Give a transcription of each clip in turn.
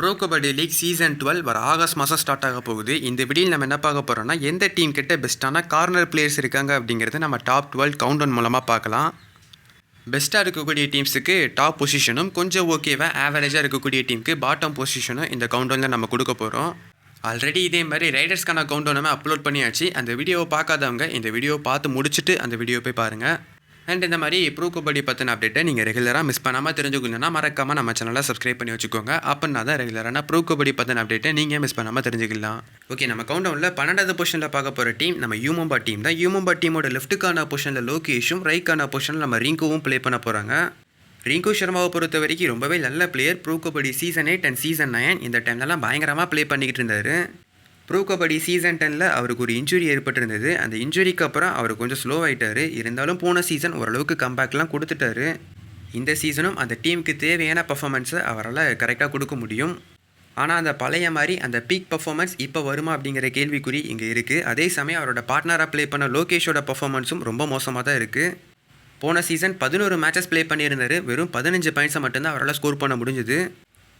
Pro Kabaddi league season twelve வர August மாதம் start ஆக போகுது. இந்த வீடியில் நம்ம என்ன பார்க்க போகிறோம்னா எந்த டீம் கிட்ட பெஸ்ட்டான கார்னர் பிளேயர்ஸ் இருக்காங்க அப்படிங்கிறது நம்ம டாப் டுவெல் கவுண்ட் மூலமாக பார்க்கலாம். பெஸ்ட்டாக இருக்கக்கூடிய டீம்ஸுக்கு டாப் பொசிஷனும் கொஞ்சம் ஓகேவா ஆவரேஜாக இருக்கக்கூடிய டீமுக்கு பாட்டம் பொசிஷனும் இந்த கவுண்டவுனில் நம்ம கொடுக்க போகிறோம் ஆல்ரெடி இதே மாதிரி ரைடர்ஸ்க்கான கவுண்டவுனுமே அப்லோட் பண்ணியாச்சு. அந்த வீடியோவை பார்க்காதவங்க இந்த வீடியோவை பார்த்து முடிச்சுட்டு அந்த வீடியோ போய் பாருங்கள் அண்ட் இந்த மாதிரி ப்ரூ கபடி பற்றின அப்டேட்டை நீங்கள் ரெகுலராக மிஸ் பண்ணாமல் தெரிஞ்சுக்கணும்னா மறக்காமல் நம்ம சேனலை சப்ஸ்கிரைப் பண்ணி வச்சுக்கோங்க. அப்படின்னா தான் ரெகுலரான ப்ரூ கபடி பற்றின அப்டேட்டை நீங்கள் மிஸ் பண்ணாமல் தெரிஞ்சுக்கலாம். ஓகே நம்ம கவுண்டவுனில் பன்னெண்டாவது பொசிஷனில் பார்க்க போகிற டீம் நம்ம யூமம்பா டீம் தான். யூமம்பா டீமோட லெஃப்ட்டுக்கான பொசிஷனில் லோகேஷும் ரைக்கான பொசிஷனில் நம்ம ரிங்குவும் ப்ளே பண்ண போகிறாங்க ரிங்கு சர்மாவை பொறுத்த வரைக்கும் ரொம்பவே நல்ல player pro Kabaddi season eight and season nine இந்த டைம்லலாம் பயங்கரமாக ப்ளே பண்ணிக்கிட்டு இருந்தார். ப்ரூ கபடி சீசன் டெனில் அவருக்கு ஒரு இன்ஜுரி ஏற்பட்டிருந்தது. அந்த இன்ஜுரிக்கு அப்புறம் அவர் கொஞ்சம் ஸ்லோ ஆகிட்டார் இருந்தாலும் போன சீசன் ஓரளவுக்கு கம்பேக்லாம் கொடுத்துட்டாரு. இந்த சீசனும் அந்த டீமுக்கு தேவையான பர்ஃபாமன்ஸை அவரால் கரெக்டாக கொடுக்க முடியும். ஆனால் அந்த பழைய மாதிரி அந்த பீக் பர்ஃபார்மன்ஸ் இப்போ வருமா அப்படிங்கிற கேள்விக்குறி இங்கே இருக்குது அதே சமயம் அவரோட பார்ட்னராக ப்ளே பண்ண லோகேஷோட பர்ஃபார்மன்ஸும் ரொம்ப மோசமாக தான் இருக்குது போன சீசன் பதினோரு மேட்சஸ் ப்ளே பண்ணியிருந்தார். வெறும் பதினஞ்சு பாயிண்ட்ஸை மட்டும்தான் அவரால் ஸ்கோர் பண்ண முடிஞ்சுது.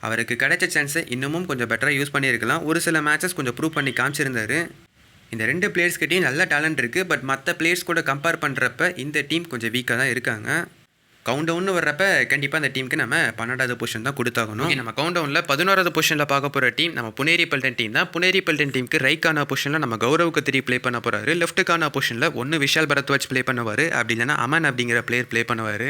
அவருக்கு கிடைச்ச சான்ஸை இன்னமும் கொஞ்சம் பெட்டராக யூஸ் பண்ணியிருக்கலாம். ஒரு சில மேட்சஸ் கொஞ்சம் ப்ரூவ் பண்ணி காமிச்சிருந்தாரு. இந்த ரெண்டு பிளேயர்ஸ்கிட்டையும் நல்ல டேலண்ட் இருக்குது பட் மற்ற பிளேயர்ஸ் கூட கம்பேர் பண்ணுறப்ப இந்த டீம் கொஞ்சம் வீக்காக தான் இருக்காங்க. கவுண்ட் டவுன் வர்றப்ப கண்டிப்பாக அந்த டீமுக்கு நம்ம பன்னெண்டாவது பொசிஷன் தான் கொடுத்தாகணும். நம்ம கவுண்ட் டவுனில் பதினோராவது பொசிஷனில் பார்க்க போகிற டீம் நம்ம புனேரி பல்டன் டீம் தான். புனேரி பல்டன் டீமுக்கு ரைக்கான பொசிஷனில் நம்ம கௌரவுக்கு திரி ப்ளே பண்ண போகிறாரு லெஃப்ட்டுக்கான பொசிஷனில் ஒன்று விஷால் பரத்வாஜ் ப்ளே பண்ணுவார். அப்படி இல்லைன்னா அமன் அப்படிங்கிற பிளேயர் ப்ளே பண்ணுவார்.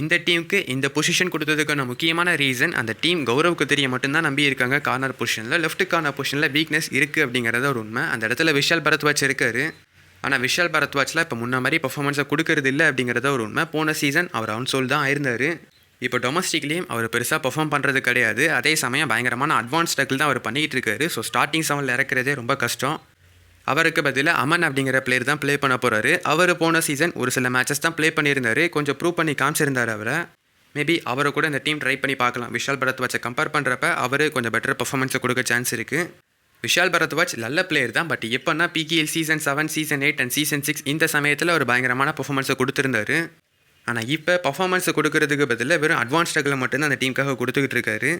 இந்த டீமுக்கு இந்த பொசிஷன் கொடுத்ததுக்கான முக்கியமான ரீசன் அந்த டீம் கௌரவ் கத்திரியை மட்டும்தான் நம்பி இருக்காங்க. கார்னர் பொசிஷனில் லெஃப்ட்டுக்கான பொசிஷனில் வீக்னஸ் இருக்குது அப்படிங்கிறத ஒரு உண்மை. அந்த இடத்துல விஷால் பரத்வாஜ் இருக்காரு. ஆனால் விஷால் பரத்வாஜ்லாம் இப்போ முன்ன மாதிரி பர்ஃபார்மன்ஸை கொடுக்கறது இல்லை அப்படிங்கிறத ஒரு உண்மை. போன சீசன் அவர் அவுன் சோல் தான் ஆயிருந்தார். இப்போ டொமஸ்டிக்லேயும் அவர் பெருசாக பெர்ஃபார்ம் பண்ணுறது கிடையாது. அதே சமயம் பயங்கரமான அட்வான்ஸ் டக்கிள் தான் அவர் பண்ணிக்கிட்டு இருக்காரு. ஸோ ஸ்டார்டிங் செவனில் இறக்குறதே ரொம்ப கஷ்டம். அவருக்கு பதிலாக அமன் அப்படிங்கிற பிளேயர் தான் ப்ளே பண்ண போகிறாரு அவர் போன சீசன் ஒரு சில மேட்சஸ் தான் ப்ளே பண்ணியிருந்தார். கொஞ்சம் ப்ரூவ் பண்ணி காமிச்சிருந்தார் அவரை. மேபி அவரை கூட இந்த டீம் ட்ரை பண்ணி பார்க்கலாம். விஷால் பரத்வாஜை கம்பேர் பண்ணுறப்ப அவர் கொஞ்சம் பெட்டர் பர்ஃபார்மன்ஸை கொடுக்க சான்ஸ் இருக்குது விஷால் பரத்வாஜ் நல்ல பிளேயர் தான். பட் எப்போனா PKL season seven season eight and season six இந்த சமயத்தில் ஒரு பயங்கரமான பர்ஃபார்மன்ஸை கொடுத்துருந்தாரு. ஆனால் இப்போ பர்ஃபார்மன்ஸை கொடுக்கறதுக்கு பதிலாக வெறும் அட்வான்ஸ் டக்கில் மட்டும்தான் அந்த டீமுக்காக கொடுத்துக்கிட்டு இருக்காரு.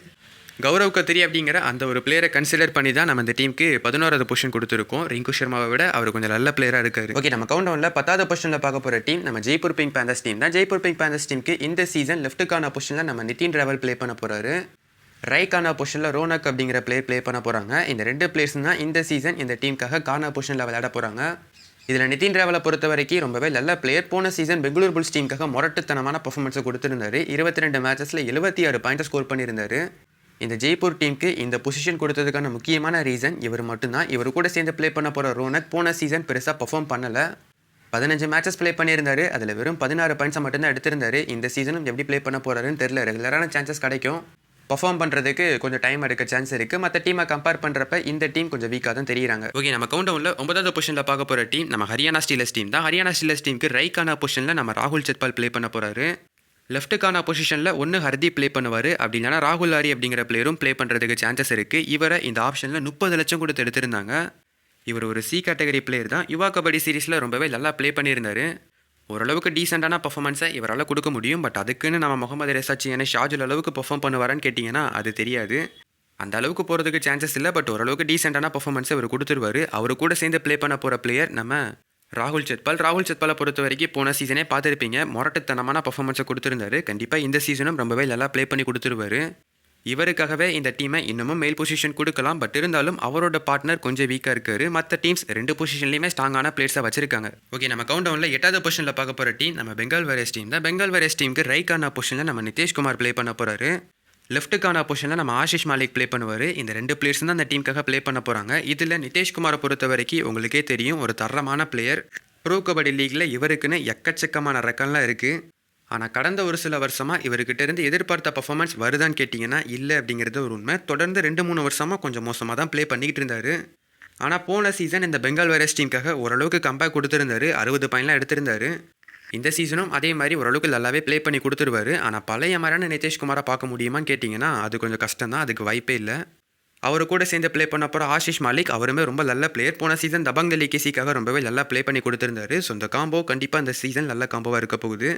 கௌரவ் கத்திரி அப்படிங்கிற அந்த ஒரு பிளேயரை கன்சிடர் பண்ணி தான் நம்ம இந்த டீமுக்கு பதினோராவது பொசிஷன் கொடுத்துருக்கோம். ரிங்கு சர்மாவை விட அவர் கொஞ்சம் நல்ல பிளேயராக இருக்காரு. ஓகே நம்ம கவுண்டவுனில் பத்தாவது பொசிஷனில் பார்க்க போகிற டீம் நம்ம ஜெய்ப்பூர் பிங்க் பேந்தர்ஸ் டீம் தான். ஜெய்ப்பூர் பிங்க் பேந்தர்ஸ் டீமுக்கு இந்த சீசன் லெஃப்ட்டுக்கான பொசிஷனில் நம்ம நிதின் டிராவல் ப்ளே பண்ண போகிறாரு ரைக்கான பொசிஷனில் ரோனக் அப்படிங்கிற பிளேயர் ப்ளே பண்ண போகிறாங்க இந்த ரெண்டு பிளேயர்ஸ் தான் இந்த சீசன் இந்த டீமுக்காக கானா பொசிஷனில் விளையாட போகிறாங்க இதில் நிதின் ராவலை பொறுத்த வரைக்கும் ரொம்பவே நல்ல பிளேயர் போன சீசன் பெங்களூர் புல்ஸ் டீமுக்காக மொரட்டுத்தனமான பர்ஃபார்மன்ஸை கொடுத்துருந்தாரு. இருபத்தி ரெண்டு மேட்சஸில் எழுபத்தி ஆறு பாயிண்ட்டை ஸ்கோர் பண்ணியிருந்தாரு. இந்த ஜெய்ப்பூர் டீமுக்கு இந்த பொசிஷன் கொடுத்ததுக்கான முக்கியமான ரீசன் இவர் மட்டும்தான். இவர் கூட சேர்ந்து ப்ளே பண்ண போகிற ரோனக் போன சீசன் பெருசாக பர்ஃபார்ம் பண்ணலை. பதினஞ்சு மேட்சஸ் ப்ளே பண்ணியிருந்தாரு. அதில் வெறும் பதினாறு பாயிண்ட்ஸை மட்டும்தான் எடுத்திருந்தாரு. இந்த சீசனும் எப்படி ப்ளே பண்ண போகிறாருன்னு தெரில ரெகுலரான சான்சஸ் கிடைக்கும். பர்ஃபார்ம் பண்ணுறதுக்கு கொஞ்சம் டைம் எடுக்க சான்ஸ் இருக்குது மற்ற டீமை கம்பேர் பண்ணுறப்ப இந்த டீம் கொஞ்சம் வீக்காக தான் தெரியுறாங்க. ஓகே நம்ம கவுண்டவுனில் ஒன்பதாவது பொசிஷனில் பார்க்க போகிற டீம் நம்ம ஹரியானா ஸ்டீலர்ஸ் டீம் தான். ஹரியானா ஸ்டீலர்ஸ் டீமுக்கு ரைக்கான பொசிஷனில் நம்ம ராகுல் சத்பால் ப்ளே பண்ண போகிறாரு லெஃப்ட்டுக்கான பொசிஷனில் ஒன்று ஹர்தி ப்ளே பண்ணுவார். அப்படி இல்லைனா ராகுல் ஹாரி அப்படிங்கிற பிளேயரும் ப்ளே பண்ணுறதுக்கு சான்சஸ் இருக்குது இவரை இந்த ஆப்ஷனில் முப்பது லட்சம் கொடுத்து எடுத்திருந்தாங்க. இவர் ஒரு சி கேட்டகரி பிளேயர் தான். யுவா கபடி சீரிஸில் ரொம்பவே நல்லா ப்ளே பண்ணியிருந்தார். ஓரளவுக்கு டீசெண்டான பர்ஃபார்மன்ஸை இவரால் கொடுக்க முடியும். பட் அதுக்குன்னு நம்ம முகமது ரெசாச்சி ஷாஜுல் அளவுக்கு பெர்ஃபார்ம் பண்ணுவாரான்னு கேட்டிங்கன்னா அது தெரியாது. அந்த அளவுக்கு போகிறதுக்கு சான்சஸ் இல்லை. பட் ஓரளவுக்கு டீசெண்டான பர்ஃபார்மன்ஸை இவர் கொடுத்துருவாரு. அவர் கூட சேர்ந்து ப்ளே பண்ண போகிற பிளேயர் நம்ம ராகுல் சத்பால் ராகுல் சத்பாலை பொறுத்த வரைக்கும் போன சீசனே பார்த்துருப்பீங்க. மொரட்டுத்தனமான பர்ஃபார்மன்ஸை கொடுத்துருந்தாரு. கண்டிப்பாக இந்த சீசனும் ரொம்பவே நல்லா ப்ளே பண்ணி கொடுத்துருவாரு. இவருக்காகவே இந்த டீமை இன்னமும் மேல் பொசிஷன் கொடுக்கலாம். பட் இருந்தாலும் அவரோட பார்ட்னர் கொஞ்சம் வீக்காக இருக்காரு. மற்ற டீம்ஸ் ரெண்டு பொசிஷன்லையுமே ஸ்ட்ராங்கான பிளேயர்ஸாக வச்சிருக்காங்க. ஓகே நம்ம கவுண்டவுனில் எட்டாவது பொசிஷனில் பார்க்க போகிற டீம் நம்ம பெங்கால் வேரஸ் டீம் தான். பெங்கால் வேரஸ் டீமுக்கு ரைக்கான பொசிஷனில் நம்ம நிதிஷ்குமார் ப்ளே பண்ண போகிறாரு லெஃப்ட்டுக்கான பொசிஷனில் நம்ம ஆஷிஷ் மாலிக் ப்ளே பண்ணுவார். இந்த ரெண்டு பிளேயர்ஸ் தான் அந்த டீமுக்காக ப்ளே பண்ண போகிறாங்க இதில் நிதிஷ்குமாரை பொறுத்த வரைக்கும் உங்களுக்கே தெரியும் ஒரு தரமான பிளேயர் ப்ரோ கபடி லீகில் இவருக்குன்னு எக்கச்சக்கமான ரெக்கன்லாம் இருக்குது ஆனால் கடந்த ஒரு சில வருஷமாக இவர்கிட்ட இருந்து எதிர்பார்த்த பர்ஃபார்மன்ஸ் வருதான்னு கேட்டிங்கன்னா இல்லை அப்படிங்கிறது ஒரு உண்மை. தொடர்ந்து ரெண்டு மூணு வருஷமாக கொஞ்சம் மோசமாக தான் ப்ளே பண்ணிக்கிட்டு இருந்தார். ஆனால் போன சீசன் இந்த பெங்கால் வைரஸ் டீமுக்காக ஓரளவுக்கு கம்பேக் கொடுத்துருந்தாரு. அறுபது பாயிண்ட்லாம் எடுத்திருந்தாரு. இந்த சீசனும் அதே மாதிரி ஓரளவுக்கு நல்லாவே ப்ளே பண்ணி கொடுத்துருவாரு. ஆனால் பழைய மாதிரியான நிதிஷ்குமாரை பார்க்க முடியுமான்னு கேட்டிங்கன்னா அது கொஞ்சம் கஷ்டம் தான். அதுக்கு வாய்ப்பே இல்லை. அவர் கூட சேர்ந்து ப்ளே பண்ண போகிற ஆஷிஷ் மாலிக் அவருமே ரொம்ப நல்ல பிளேயர் போன சீசன் தபங் டெல்லி கேசிக்காக ரொம்பவே நல்லா ப்ளே பண்ணி கொடுத்துருந்தாரு. ஸோ இந்த காம்போ கண்டிப்பாக இந்த சீசன் நல்ல காம்போவாக இருக்க போகுது.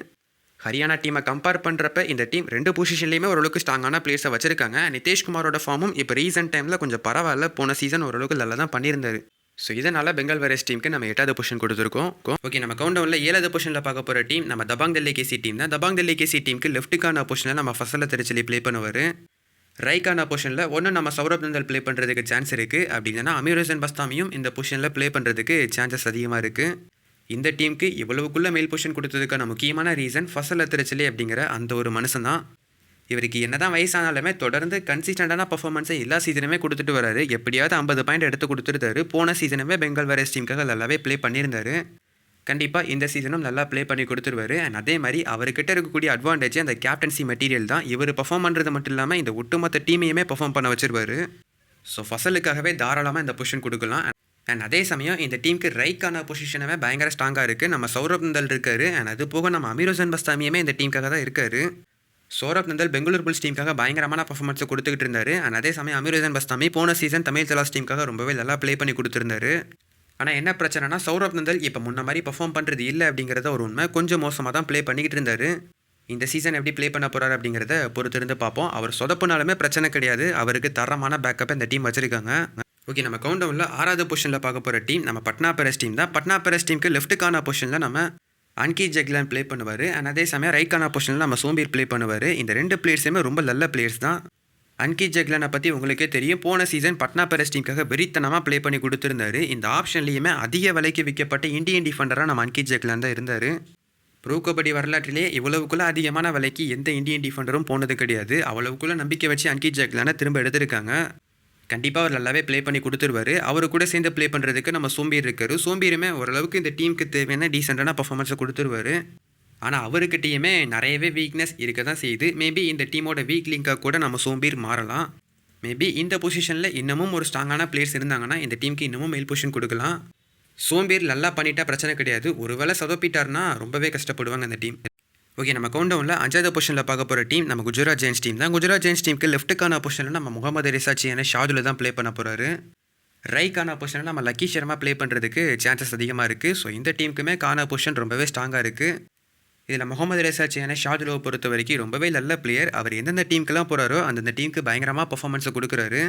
ஹரியானா டீமை கம்பேர் பண்ணுறப்ப இந்த டீம் ரெண்டு பொசிஷன்லேயுமே ஓரளவுக்கு ஸ்ட்ராங்கான பிளேயர்ஸை வச்சிருக்காங்க. நிதிஷ்குமாரோட ஃபார்மும் இப்போ ரீசெண்ட் டைமில் கொஞ்சம் பரவாயில்ல. போன சீசன் ஓரளவுக்கு நல்லா தான் பண்ணியிருந்தாரு. ஸோ இதனால் பெங்கால் வைரஸ் டீமுக்கு நம்ம எட்டாவது பொசிஷன் கொடுத்துருக்கோம். ஓகே நம்ம கவுண்டவுனில் ஏழாவது பொசிஷனில் பார்க்க போகிற டீம் நம்ம தபாங் டெல்லி கேசி டீம் தான். தபாங் டெல்லி கேசி டீமுக்கு லெஃப்ட்டுக்கான பொசிஷனில் நம்ம ஃபசல திருச்சலி ப்ளே பண்ணுவார். ரைக்கான பொசிஷனில் ஒன்று நம்ம சௌரப் நந்தல் ப்ளே பண்ணுறதுக்கு சான்ஸ் இருக்குது அப்படி இல்லைன்னா அமீர் பஸ்தாமியும் இந்த பொசிஷனில் ப்ளே பண்ணுறதுக்கு சான்சஸ் அதிகமாக இருக்குது இந்த டீமுக்கு இவ்வளவுக்குள்ள மேல் பொசிஷன் கொடுத்ததுக்கான முக்கியமான ரீசன் ஃபசல் திருச்சலி அப்படிங்கிற அந்த ஒரு மனுஷன் தான். இவருக்கு என்னதான் வயசானாலுமே தொடர்ந்து கன்சிஸ்டண்டான பர்ஃபார்மன்ஸை எல்லா சீசனுமே கொடுத்துட்டு வராரு. எப்படியாவது ஐம்பது பாயிண்ட் எடுத்து கொடுத்துருந்தாரு. போன சீசனுமே பெங்கால் வேரஸ் டீமுக்காக நல்லாவே ப்ளே பண்ணியிருந்தாரு. கண்டிப்பாக இந்த சீசனும் நல்லா ப்ளே பண்ணி கொடுத்துருவாரு. அண்ட் அதே மாதிரி அவர்கிட்ட இருக்கக்கூடிய அட்வான்டேஜ் அந்த கேப்டன்சி மெட்டீரியல் தான். இவர் பர்ஃபார்ம் பண்ணுறது மட்டும் இல்லாமல் இந்த ஒட்டுமொத்த டீமையுமே பர்ஃபார்ம் பண்ண வச்சிருவாரு. ஸோ ஃபசலுக்காகவே தாராளமாக இந்த பொசிஷன் கொடுக்கலாம். அண்ட் அதே சமயம் இந்த டீமுக்கு ரைக்கான பொசிஷனவே பயங்கர ஸ்ட்ராங்காக இருக்குது நம்ம சௌரப் நந்தல் இருக்காரு. அண்ட் அது போக நம்ம அமீரோசன் பஸ்தாமியுமே இந்த டீமுக்காக தான் இருக்காரு. சௌரப் நந்தல் பெங்களூர் புல்ஸ் டீமுக்காக பயங்கரமான பர்ஃபார்மன்ஸை கொடுத்துக்கிட்டு இருந்தாரு. அண்ட் அதே சமயம் அமிர்தன் பஸ்தாமி போன சீசன் தமிழ் தலாஸ் டீமுக்காக ரொம்பவே நல்லா ப்ளே பண்ணி கொடுத்துருந்தாரு. ஆனால் என்ன பிரச்சனைனா சௌரப் நந்தல் இப்போ முன்ன மாதிரி பர்ஃபார்ம் பண்ணுறது இல்லை அப்படிங்கிறத ஒரு உண்மை கொஞ்சம் மோசமாக தான் ப்ளே பண்ணிக்கிட்டு இருந்தார். இந்த சீசன் எப்படி ப்ளே பண்ண போகிறாரு அப்படிங்கிறத பொறுத்திருந்து பார்ப்போம். அவர் சொதப்புனாலுமே பிரச்சனை கிடையாது. அவருக்கு தரமான பேக்கப்பை இந்த டீம் வச்சுருக்காங்க. ஓகே நம்ம கவுண்டவுனில் ஆறாவது பொசிஷனில் பார்க்க போகிற டீம் நம்ம பட்னா பெரஸ் டீம் தான். பட்னா பெரஸ் டீமுக்கு லெஃப்ட்டுக்கான பொசிஷனில் நம்ம அன்கி ஜெக்லான் ப்ளே பண்ணுவார். அண்ட் அதே சமயம் ரைக்கானா பொசிஷனில் நம்ம சோம்பீர் ப்ளே பண்ணுவார். இந்த ரெண்டு பிளேயர்ஸுமே ரொம்ப நல்ல பிளேயர்ஸ் தான். அன்கி ஜெக்லானை பற்றி உங்களுக்கே தெரியும். போன சீசன் பட்னா பெரஸ் டீமுக்காக வெறித்தனமாக ப்ளே பண்ணி கொடுத்துருந்தாரு. இந்த ஆப்ஷன்லேயுமே அதிக விலைக்கு விற்கப்பட்ட இந்தியன் டிஃபெண்டராக நம்ம அன்கி ஜெக்லான் தான் இருந்தார். ப்ரோ கபடி வரலாற்றிலே இவ்வளவுக்குள்ள அதிகமான விலைக்கு எந்த இந்தியன் டிஃபெண்டரும் போனது கிடையாது. அவ்வளவுக்குள்ள நம்பிக்கை வச்சு அன்கி ஜெக்லானை திரும்ப எடுத்திருக்காங்க. கண்டிப்பாக அவர் நல்லாவே ப்ளே பண்ணி கொடுத்துருவாரு. அவர் கூட சேர்ந்து ப்ளே பண்ணுறதுக்கு நம்ம சோம்பீர் இருக்காரு. சோம்பீருமே ஓரளவுக்கு இந்த டீமுக்கு தேவையான டீசெண்டான பர்ஃபார்மன்ஸை கொடுத்துருவாரு. ஆனால் அவருக்கிட்டேயுமே நிறையவே வீக்னஸ் இருக்க தான் செய்யுது. மேபி இந்த டீமோட வீக் லிங்காக கூட நம்ம சோம்பீர் மாறலாம். மேபி இந்த பொசிஷனில் இன்னமும் ஒரு ஸ்ட்ராங்கான பிளேயர்ஸ் இருந்தாங்கன்னா இந்த டீமுக்கு இன்னமும் மேல் பொசிஷன் கொடுக்கலாம். சோம்பேறி நல்லா பண்ணிட்டா பிரச்சனை கிடையாது. ஒருவேளை சொதப்பிட்டார்னா ரொம்பவே கஷ்டப்படுவாங்க அந்த டீம் ஓகே நம்ம கவுண்டவுனில் அஞ்சாவது பொசிஷனில் பார்க்க போகிற டீம் நம்ம குஜராத் ஜெயின்ஸ் டீம் தான். குஜராத் ஜெயின்ஸ் டீமுக்கு லெஃப்ட்டுக்கான பொசிஷனில் நம்ம முகமது ரிசாச்சியான ஷாதுல தான் ப்ளே பண்ண போகிறாரு ரைக்கான பொசிஷனில் நம்ம லக்கி சர்மா ப்ளே பண்ணுறதுக்கு சான்சஸ் அதிகமாக இருக்குது ஸோ இந்த டீமுக்குமே கான பொசிஷன் ரொம்பவே ஸ்ட்ராங்காக இருக்குது இதில் முகமது ரெசாச்சியான ஷாதுலோவை பொறுத்த வரைக்கும் ரொம்பவே நல்ல பிளேயர் அவர் எந்தெந்த டீமுக்கெல்லாம் போகிறாரோ அந்தந்த டீமுக்கு பயங்கரமாக பர்ஃபார்மன்ஸை கொடுக்குறாரு.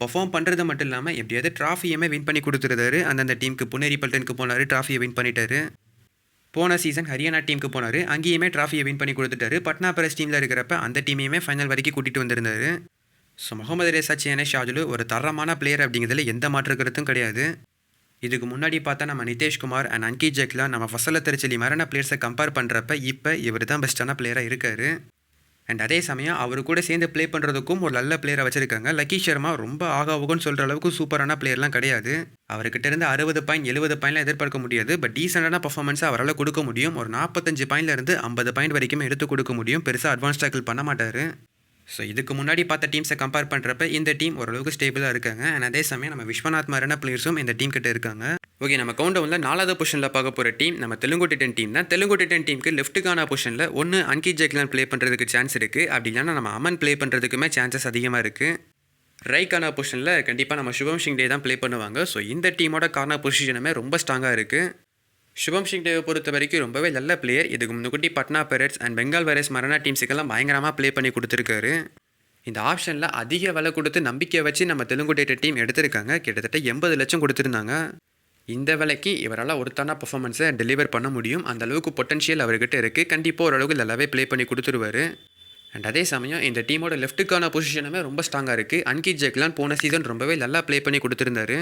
பர்ஃபார்ம் பண்ணுறது மட்டும் இல்லாமல் எப்படியாவது ட்ராஃபியுமே வின் பண்ணி கொடுத்துருந்தாரு அந்தந்த டீமுக்கு புனேரி பல்டனுக்கு போனார் ட்ராஃபியை வின் பண்ணிட்டாரு. போன சீசன் ஹரியானா டீமுக்கு போனார். அங்கேயுமே ட்ராஃபியை வின் பண்ணி கொடுத்துட்டாரு. பட்னா பிரஸ் டீமில் இருக்கிறப்ப அந்த டீமையுமே ஃபைனல் வரைக்கும் கூட்டிகிட்டு வந்திருந்தாரு. ஸோ முகமது ரேசாச்சியான ஷாஜுலு ஒரு தரமான பிளேயர் அப்படிங்கிறதுல எந்த மாற்று கருத்தும் கிடையாது. இதுக்கு முன்னாடி பார்த்தா நம்ம நிதேஷ்குமார் அண்ட் அங்கி ஜெக்லாம் நம்ம ஃபசல திருச்சலி மாதிரியான பிளேயர்ஸை கம்பேர் பண்ணுறப்ப இப்போ இவர் தான் பெஸ்ட்டான பிளேயராக இருக்கார். அண்ட் அதே சமயம் அவர் கூட சேர்ந்து ப்ளே பண்ணுறதுக்கும் ஒரு நல்ல பிளேயரை வச்சுருக்காங்க. லக்கி சர்மா ரொம்ப ஆகாவுகன்னு சொல்கிற அளவுக்கு சூப்பரான பிளேயர்லாம் கிடையாது. அவர்கிட்ட இருந்து அறுபது பாயிண்ட் எழுபது பாயிண்ட்லாம் எதிர்பார்க்க முடியாது. பட் டீசெண்டான பர்ஃபார்மன்ஸை அவரால் கொடுக்க முடியும். ஒரு நாற்பத்தஞ்சு பாயிண்ட்லேருந்து ஐம்பது பாயிண்ட் வரைக்கும் எடுத்து கொடுக்க முடியும். பெருசாக அட்வான்ஸ் டேக்கிள் பண்ண மாட்டார். ஸோ இதுக்கு முன்னாடி பார்த்த டீம்ஸை கம்பேர் பண்ணுறப்ப இந்த டீம் ஓரளவுக்கு ஸ்டேபிளாக இருக்காங்க. அண்ட் அதே சமயம் நம்ம விஸ்வநாத் மாதிரியான பிளேயர்ஸும் இந்த டீம் கிட்ட இருக்காங்க. ஓகே நம்ம கவுண்டவுனில் நாலாவது பொசிஷனில் பார்க்க போகிற டீம் நம்ம தெலுங்கு டிட்டன் டீம் தான். தெலுங்கு டிட்டன் டீமுக்கு லெஃப்ட்டுக்கான பொசிஷனில் ஒன்று அங்கி ஜெக்லான் ப்ளே பண்ணுறதுக்கு சான்ஸ் இருக்குது அப்படி இல்லைன்னா நம்ம அமன் ப்ளே பண்ணுறதுக்குமே சான்சஸ் அதிகமாக இருக்குது ரைக்கான பொசிஷனில் கண்டிப்பாக நம்ம சுபம் சிங் டே தான் ப்ளே பண்ணுவாங்க. ஸோ இந்த டீமோட கார்னர் பொசிஷனுமே ரொம்ப ஸ்ட்ராங்காக இருக்குது சுபம் சிங் டேவை பொறுத்த வரைக்கும் ரொம்பவே நல்ல பிளேயர் இதுக்கு முன்னுக்குட்டி Patna pirates and Bengal warriors மரணா டீம்ஸுக்கெல்லாம் பயங்கரமாக ப்ளே பண்ணி கொடுத்துருக்காரு. இந்த ஆப்ஷனில் அதிக விலை கொடுத்து நம்பிக்கை வச்சு நம்ம தெலுங்கு டேட்டர் டீம் எடுத்திருக்காங்க. கிட்டத்தட்ட எண்பது லட்சம் கொடுத்துருந்தாங்க. இந்த விலைக்கு இவரால் ஒருத்தான பர்ஃபார்மன்ஸை டெலிவர் பண்ண முடியும். அந்த அளவுக்கு பொட்டன்ஷியல் அவர்கிட்ட இருக்குது கண்டிப்பாக ஓரளவுக்கு நல்லாவே ப்ளே பண்ணி கொடுத்துருவாரு. அண்ட் அதே சமயம் இந்த டீமோட லெஃப்ட்டுக்கான பொசிஷனுமே ரொம்ப ஸ்ட்ராங்காக இருக்குது அன்கிட் ஜெக்லான் போன சீசன் ரொம்பவே நல்லா ப்ளே பண்ணி கொடுத்துருந்தாரு.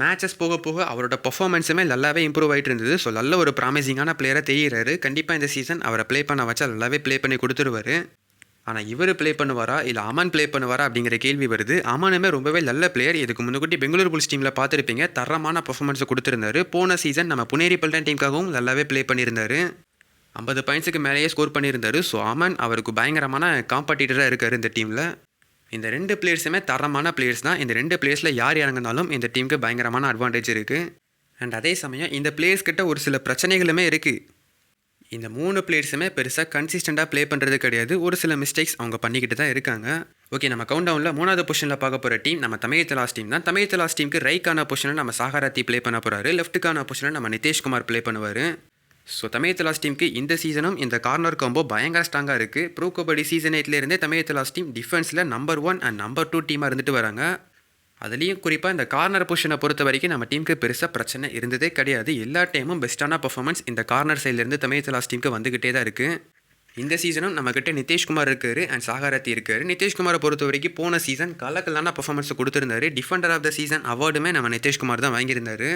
மேட்சஸ் போக போக அவரோட பர்ஃபார்மன்ஸுமே நல்லாவே இம்ப்ரூவ் ஆகிட்டு இருந்தது. ஸோ நல்ல ஒரு ப்ராமிசிங்கான பிளேயராக தெரிகிறாரு கண்டிப்பாக இந்த சீசன் அவரை ப்ளே பண்ண வச்சா நல்லாவே ப்ளே பண்ணி கொடுத்துருவாரு. ஆனால் இவர் ப்ளே பண்ணுவாரா? இல்லை அமன் ப்ளே பண்ணுவாரா? அப்படிங்கிற கேள்வி வருது. அமனுமே ரொம்பவே நல்ல பிளேயர் இதுக்கு முன்னாடி பெங்களூர் புல்ஸ் டீமில் பார்த்துருப்பீங்க. தரமான பர்ஃபார்மன்ஸை கொடுத்துருந்தாரு. போன சீசன் நம்ம புனேரி பல்டன் டீமுக்காகவும் நல்லாவே ப்ளே பண்ணியிருந்தாரு. ஐம்பது பாயிண்ட்ஸுக்கு மேலேயே ஸ்கோர் பண்ணியிருந்தாரு. ஸோ அமன் அவருக்கு பயங்கரமான காம்படிட்டராக இருக்கார் இந்த டீமில் இந்த ரெண்டு பிளேயர்ஸுமே தரமான பிளேயர்ஸ் தான். இந்த ரெண்டு பிளேயர்ஸில் யார் இறங்கினாலும் இந்த டீமுக்கு பயங்கரமான அட்வான்டேஜ் இருக்குது அண்ட் அதே சமயம் இந்த பிளேயர்ஸ் கிட்ட ஒரு சில பிரச்சனைகளுமே இருக்குது இந்த மூணு பிளேயர்ஸுமே பெருசாக கன்சிஸ்டண்ட்டாக ப்ளே பண்ணுறது கிடையாது. ஒரு சில மிஸ்டேக்ஸ் அவங்க பண்ணிக்கிட்டு தான் இருக்காங்க. ஓகே நம்ம கவுண்ட் டவுனில் மூணாவது பொசிஷனில் பார்க்க போகிற டீம் நம்ம தமிழ் தலாஸ் டீம் தான். தமிழ் தலாஸ் டீமுக்கு ரைக்கான பொசிஷனை நம்ம சாகராத்தி ப்ளே பண்ண போகிறாரு லெஃப்ட்டுக்கான பொசிஷனை நம்ம நிதேஷ்குமார் ப்ளே பண்ணுவார். ஸோ தமிழ் தலாஸ் டீமுக்கு இந்த சீசனும் இந்த கார்னர் காம்போ பயங்கர ஸ்ட்ராங்காக இருக்குது ப்ரோ கபடி சீசன் எயிட்லேருந்தே Tamil Thalaivas team டிஃபென்ஸில் number one and number two டீமாக இருந்துட்டு வராங்க. அதுலேயும் குறிப்பாக இந்த கார்னர் பொசிஷனை பொறுத்த வரைக்கும் நம்ம டீமுக்கு பெருசாக பிரச்சனை இருந்ததே கிடையாது. எல்லா டைமும் பெஸ்ட்டான பர்ஃபார்மன்ஸ் இந்த கார்னர் சைட்லேருந்து தமிழ் தலாஸ் டீமுக்கு வந்துக்கிட்டே தான் இருக்குது இந்த சீசனும் நம்மக்கிட்ட நிதிஷ்குமார் இருக்காரு அண்ட் சாகாரத்தி இருக்காரு. நிதிஷ்குமாரை பொறுத்த வரைக்கும் போன சீசன் கலக்கலான பர்ஃபார்மன்ஸை கொடுத்துருந்தாரு. டிஃபெண்டர் ஆஃப் த சீசன் அவார்டுமே நம்ம நிதிஷ்குமார் தான் வாங்கியிருந்தாரு.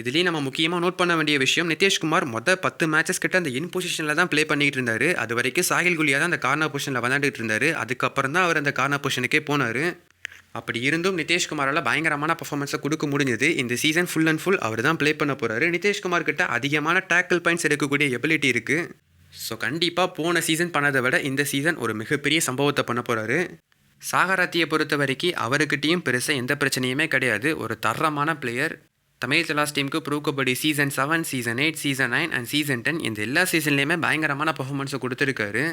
இதுலேயும் நம்ம முக்கியமாக நோட் பண்ண வேண்டிய விஷயம் நிதிஷ்குமார் மொதல் பத்து மேட்சஸ் கிட்ட அந்த இன் பொசிஷனில் தான் ப்ளே பண்ணிகிட்டு இருந்தார். அது வரைக்கும் சாகில் குலியாக தான் அந்த கார்னர் பொசிஷனில் விளையாண்டுட்டு இருந்தார். அதுக்கப்புறம் தான் அவர் அந்த கார்னர் பொசிஷனுக்கே போனார். அப்படி இருந்தும் நிதிஷ்குமாரால் பயங்கரமான பர்ஃபார்மன்ஸை கொடுக்க முடிஞ்சது. இந்த சீசன் ஃபுல் அண்ட் ஃபுல் அவர் தான் ப்ளே பண்ண போகிறாரு நிதிஷ்குமார் கிட்ட அதிகமான டேக்கிள் பாயிண்ட்ஸ் எடுக்கக்கூடிய எபிலிட்டி இருக்குது ஸோ கண்டிப்பாக போன சீசன் பண்ணதை விட இந்த சீசன் ஒரு மிகப்பெரிய சம்பவத்தை பண்ண போகிறாரு சாகராத்தியை பொறுத்த வரைக்கும் அவருக்கிட்டேயும் பெருசாக எந்த பிரச்சனையுமே கிடையாது. ஒரு தரமான பிளேயர் தமிழ் தலாஸ் டீமுக்கு pro Kabaddi season seven season eight season nine and season ten இந்த எல்லா சீசன்லேயுமே பயங்கரமான பர்ஃபார்மன்ஸை கொடுத்துருக்காரு.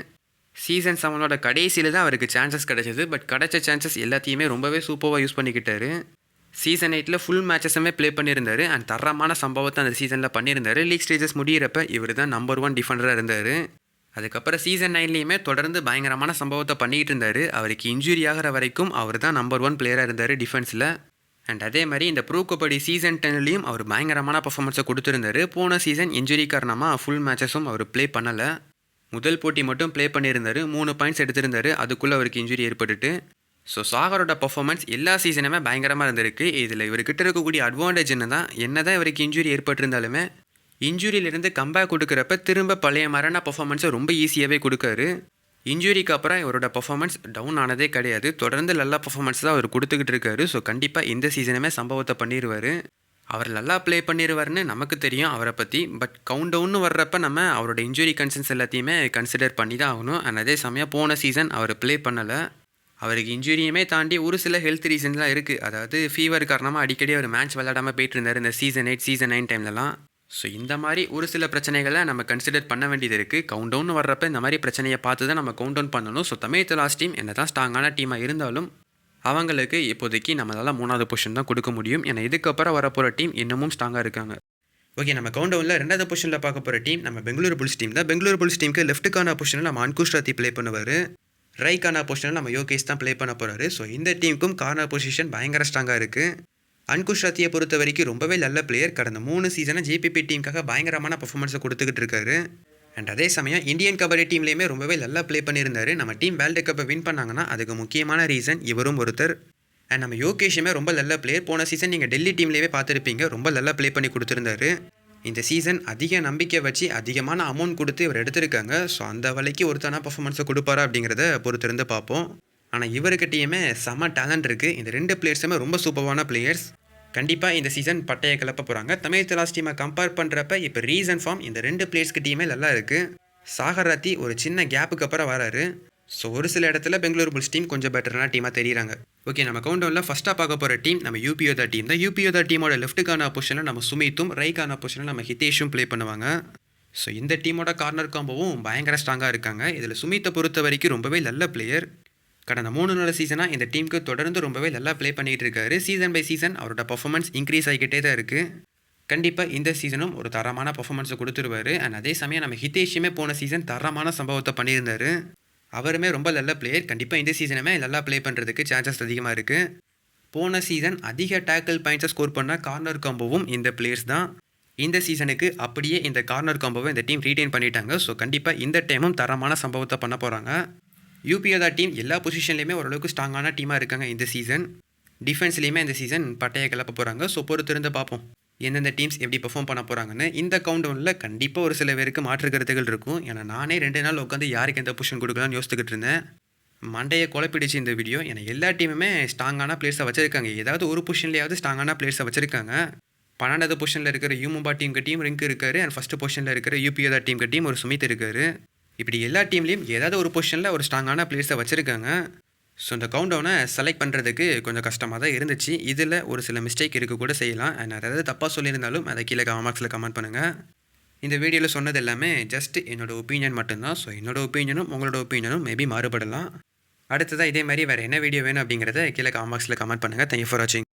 சீசன் செவனோட கடைசியில் தான் அவருக்கு சான்சஸ் கிடச்சிது. பட் கிடைச்ச சான்சஸ் எல்லாத்தையுமே ரொம்பவே சூப்பராக யூஸ் பண்ணிக்கிட்டாரு. சீசன் எயிட்டில் ஃபுல் மேட்சஸுமே ப்ளே பண்ணியிருந்தாரு. அண்ட் தரமான சம்பவத்தை அந்த சீசனில் பண்ணியிருந்தாரு. லீக் ஸ்டேஜஸ் முடியிறப்ப இவர் தான் நம்பர் ஒன் டிஃபெண்டராக இருந்தார். அதுக்கப்புறம் சீசன் நைன்லேயுமே தொடர்ந்து பயங்கரமான சம்பவத்தை பண்ணிக்கிட்டு இருந்தார். அவருக்கு இன்ஜுரி ஆகிற வரைக்கும் அவர் தான் நம்பர் ஒன் பிளேயராக இருந்தார் டிஃபென்ஸில் அண்ட் அதே மாதிரி இந்த ப்ரூ கபடி சீசன் டென்லேயும் அவர் பயங்கரமான பர்ஃபார்மன்ஸை கொடுத்துருந்தாரு. போன சீசன் இன்ஜுரி காரணமாக ஃபுல் மேட்சஸும் அவர் ப்ளே பண்ணலை. முதல் போட்டி மட்டும் ப்ளே பண்ணியிருந்தார். மூணு பாயிண்ட்ஸ் எடுத்திருந்தாரு. அதுக்குள்ளே அவருக்கு இன்ஜுரி ஏற்பட்டுட்டு. ஸோ சாகரோட பர்ஃபார்மன்ஸ் எல்லா சீசனுமே பயங்கரமாக இருந்திருக்கு. இதில் இவர்கிட்ட இருக்கக்கூடிய அட்வான்டேஜ் என்ன தான் என்ன தான் இவருக்கு இன்ஜுரி ஏற்பட்டிருந்தாலுமே இன்ஜுரியிலிருந்து கம்பேக் கொடுக்குறப்ப திரும்ப பழைய மரண பர்ஃபார்மன்ஸை ரொம்ப ஈஸியாகவே கொடுக்காரு. இன்ஜுரிக்கு அப்புறம் இவரோட பர்ஃபார்மன்ஸ் டவுன் ஆனதே கிடையாது. தொடர்ந்து நல்ல பர்ஃபார்மன்ஸ் தான் அவர் கொடுத்துக்கிட்டு இருக்காரு. ஸோ கண்டிப்பாக இந்த சீசனுமே சம்பவத்தை பண்ணிடுவார் அவர் நல்லா ப்ளே பண்ணிடுவார்னு நமக்கு தெரியும் அவரை பற்றி பட் கவுண்ட் டவுன்னு வர்றப்ப நம்ம அவரோட இன்ஜுரி கன்சர்ன்ஸ் எல்லாத்தையுமே கன்சிடர் பண்ணி தான் ஆகணும். அண்ட் அதே சமயம் போன சீசன் அவர் ப்ளே பண்ணலை. அவருக்கு இன்ஜுரியுமே தாண்டி ஒரு சில ஹெல்த் ரீசன்லாம் இருக்குது அதாவது ஃபீவர் காரணமாக அடிக்கடி அவர் மேட்ச் விளையாடாமல் போயிட்டு இருந்தார் இந்த சீசன் எயிட் சீசன் நைன் டைம்லலாம் ஸோ இந்த மாதிரி ஒரு சில பிரச்சனைகளை நம்ம கன்சிடர் பண்ண வேண்டியது இருக்குது கவுண்ட் டவுன் வர்றப்ப இந்த மாதிரி பிரச்சனையை பார்த்து தான் நம்ம கவுண்ட் டவுன் பண்ணணும் ஸோ தமிழ் லாஸ்ட் டீம் என்ன தான் ஸ்ட்ராங்கான டீமாக இருந்தாலும் அவங்களுக்கு இப்போதைக்கு நம்மளால் மூணாவது பொசிஷன் தான் கொடுக்க முடியும். ஏன்னா இதுக்கப்புறம் வரப்போகிற டீம் இன்னமும் ஸ்ட்ராங்காக இருக்காங்க. ஓகே நம்ம கவுண்ட் டவுனில் ரெண்டாவது பொசிஷனில் பார்க்க போகிற டீம் நம்ம பெங்களூரு புல்ஸ் டீம் தான். பெங்களூரு புல்ஸ் டீமுக்கு லெஃப்ட்டுக்கான பொசிஷனில் நம்ம அன்குஷ் ராத்தி ப்ளே பண்ணுவார். ரைக்கான பொசிஷனில் நம்ம யோகேஷ் தான் ப்ளே பண்ண போகிறாரு ஸோ இந்த டீமுக்கும் கார்னர் பொசிஷன் பயங்கர ஸ்ட்ராங்காக இருக்குது அன்குஷ் ராத்தியை பொறுத்த வரைக்கும் ரொம்பவே நல்ல பிளேயர் கடந்த மூணு சீசனை ஜேபிபி டீமுக்காக பயங்கரமான பர்ஃபார்மன்ஸை கொடுத்துக்கிட்டு இருக்காரு. அண்ட் அதே சமயம் இந்தியன் கபடி டீம்லேயுமே ரொம்பவே நல்லா ப்ளே பண்ணியிருந்தாரு. நம்ம டீம் வேர்ல்டு கப்பை வின் பண்ணாங்கன்னா அதுக்கு முக்கியமான ரீசன் இவரும் ஒருத்தர். அண்ட் நம்ம யோகேஷுமே ரொம்ப நல்ல பிளேயர் போன சீசன் நீங்கள் டெல்லி டீம்லேயே பார்த்துருப்பீங்க. ரொம்ப நல்லா ப்ளே பண்ணி கொடுத்துருந்தாரு. இந்த சீசன் அதிக நம்பிக்கை வச்சு அதிகமான அமௌண்ட் கொடுத்து இவர் எடுத்திருக்காங்க. ஸோ அந்த வலைக்கு ஒருத்தான பர்ஃபார்மன்ஸை கொடுப்பாரா அப்படிங்கிறத பொறுத்திருந்து பார்ப்போம். ஆனால் இவருக்கிட்டேயுமே செம்ம டேலண்ட் இருக்குது இந்த ரெண்டு பிளேயர்ஸுமே ரொம்ப சூப்பரான பிளேயர்ஸ் கண்டிப்பாக இந்த சீசன் பட்டையை கிளப்ப போகிறாங்க தமிழ் தலாஸ் டீமை கம்பேர் பண்ணுறப்ப இப்போ ரீசன் ஃபார்ம் இந்த ரெண்டு பிளேயர்ஸ்கிட்டையுமே நல்லா இருக்குது சாகராத்தி ஒரு சின்ன கேப்புக்கு அப்புறம் வராரு. ஸோ ஒரு சில இடத்துல பெங்களூர் புல்ஸ் டீம் கொஞ்சம் பெட்டரான டீமாக தெரியுறாங்க. ஓகே நம்ம கவுண்டவுனில் ஃபஸ்ட்டாக பார்க்க போகிற டீம் நம்ம யூபியோதா டீம் தான் யூபியோதா டீமோட லெஃப்ட்டுக்கான பொசிஷனில் நம்ம சுமித்தும் ரைக்கான பொசிஷனில் நம்ம ஹிதேஷும் ப்ளே பண்ணுவாங்க. ஸோ இந்த டீமோட கார்னர் காம்போவும் பயங்கர ஸ்ட்ராங்காக இருக்காங்க. இதில் சுமித்தை பொறுத்த வரைக்கும் ரொம்பவே நல்ல பிளேயர் கடந்த மூணு நாள் சீசனாக இந்த டீமுக்கு தொடர்ந்து ரொம்பவே நல்லா ப்ளே பண்ணிகிட்டு இருக்காரு. சீசன் பை சீசன் அவரோட பர்ஃபார்மன்ஸ் இன்க்ரீஸ் ஆகிக்கிட்டே தான் இருக்குது கண்டிப்பாக இந்த சீசனும் ஒரு தரமான பர்ஃபார்மன்ஸை கொடுத்துருவாரு. அண்ட் அதே சமயம் நம்ம ஹிதேஷுமே போன சீசன் தரமான சம்பவத்தை பண்ணியிருந்தார். அவருமே ரொம்ப நல்ல பிளேயர் கண்டிப்பாக இந்த சீசனுமே நல்லா ப்ளே பண்ணுறதுக்கு சான்சஸ் அதிகமாக இருக்குது போன சீசன் அதிக டேக்கிள் பாயிண்ட்ஸை ஸ்கோர் பண்ண கார்னர் காம்போவும் இந்த பிளேயர்ஸ் தான். இந்த சீசனுக்கு அப்படியே இந்த கார்னர் காம்போவை இந்த டீம் ரீடைன் பண்ணிட்டாங்க. ஸோ கண்டிப்பாக இந்த டைமும் தரமான சம்பவத்தை பண்ண போகிறாங்க யூபியோதா டீம் எல்லா பொசிஷன்லேயுமே ஓரளவுக்கு ஸ்ட்ராங்கான டீமாக இருக்காங்க இந்த சீசன் டிஃபென்ஸ்லேயுமே இந்த சீசன் பட்டையை கிளப்ப போகிறாங்க ஸோ பொறுத்திருந்து பார்ப்போம். எந்தெந்த டீம்ஸ் எப்படி பெர்ஃபார்ம் பண்ண போகிறாங்கன்னு இந்த கவுண்டவுனில் கண்டிப்பாக ஒரு சில பேருக்கு மாற்று கருத்துகள் இருக்கும். ஏன்னா நானே ரெண்டு நாள் உட்காந்து யாருக்கு எந்த பொசிஷன் கொடுக்கலாம்னு யோசிச்சுக்கிட்டு இருந்தேன். மண்டையை குழப்பிடுச்சு இந்த வீடியோ ஏன்னா எல்லா டீமுமே ஸ்ட்ராங்கான பிளேயர்ஸை வச்சிருக்காங்க. ஏதாவது ஒரு பொசிஷன்லேயாவது ஸ்ட்ராங்கான பிளேயர்ஸை வச்சிருக்காங்க. பன்னெண்டாவது பொசிஷனில் இருக்கிற யூமும்பா டீம் டீம் ரிங்க் இருக்காரு. அண்ட் ஃபஸ்ட்டு பொசிஷனில் இருக்கிற யூபியோதா டீம் டீம் ஒரு சுமித் இருக்காரு. இப்படி எல்லா டீம்லேயும் ஏதாவது ஒரு பொசிஷனில் ஒரு ஸ்ட்ராங்கான பிளேயர்ஸை வச்சுருக்காங்க. ஸோ இந்த கவுண்டவுனை செலக்ட் பண்ணுறதுக்கு கொஞ்சம் கஷ்டமாக தான் இருந்துச்சு. இதில் ஒரு சில மிஸ்டேக் இருக்க கூட செய்யலாம். அண்ட் ஏதாவது தப்பாக சொல்லியிருந்தாலும் அதை கீழே மார்க்ஸில் கமெண்ட் பண்ணுங்கள் இந்த வீடியோவில் சொன்னது எல்லாமே ஜஸ்ட் என்னோட ஒப்பீனியன் மட்டும்தான். ஸோ என்னோட ஒப்பீனியனும் உங்களோட ஒப்பீனியனும் மேபி மாறுபடலாம். அடுத்ததாக இதே மாதிரி வேறு என்ன வீடியோ வேணும் அப்படிங்கிறத கீழே கமெண்ட் கமெண்ட் பண்ணுங்கள் தேங்க்யூ ஃபார் வாட்சிங்